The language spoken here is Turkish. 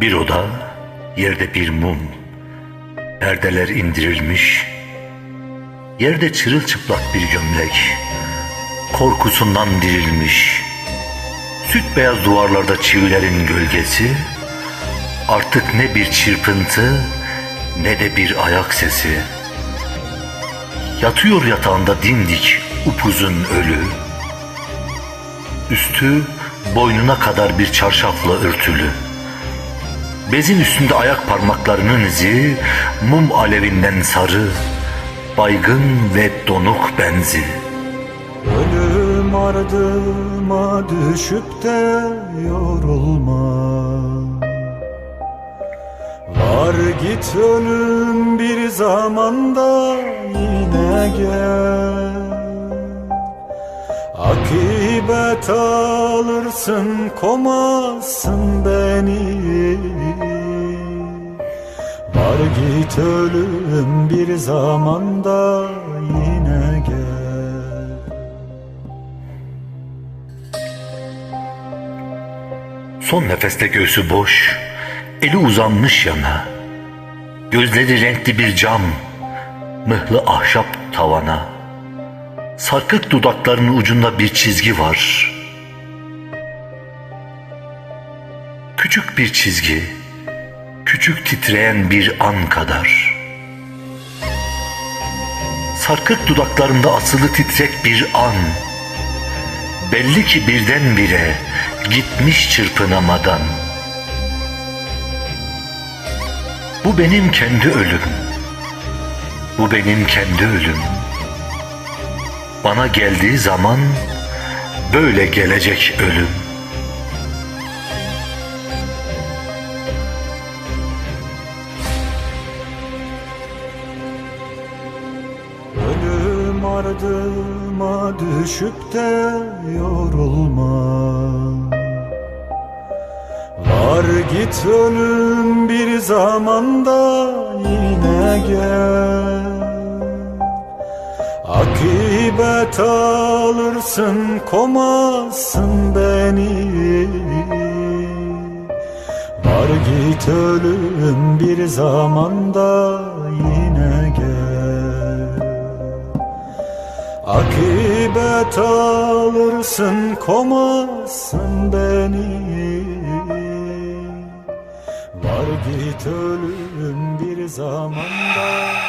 Bir oda, yerde bir mum. Perdeler indirilmiş. Yerde çırılçıplak bir gömlek. Korkusundan dirilmiş. Süt beyaz duvarlarda çivilerin gölgesi. Artık ne bir çırpıntı ne de bir ayak sesi. Yatıyor yatağında dimdik upuzun ölü. Üstü boynuna kadar bir çarşafla örtülü. Bezin üstünde ayak parmaklarının izi, mum alevinden sarı, baygın ve donuk benzi. Ölüm ardıma düşüp de yorulma Var git ölüm bir zamanda yine gel Akibet alırsın komazsın beni Var git ölüm bir zamanda yine gel Son nefeste göğsü boş, eli uzanmış yana. Gözleri renkli bir cam, mıhlı ahşap tavana. Sarkık dudaklarının ucunda bir çizgi var. Küçük bir çizgi, küçük titreyen bir an kadar. Sarkık dudaklarında asılı titrek bir an. Belli ki birdenbire gitmiş çırpınamadan. Bu benim kendi ölüm. Bu benim kendi ölüm. Bana geldiği zaman böyle gelecek ölüm. Ölüm ardıma düşüp de yorulma Var git ölüm bir zamanda yine gel Akibet alırsın komazsın beni. Var git ölüm bir zamanda yine gel. Akibet alırsın komazsın beni. Var git ölüm bir zamanda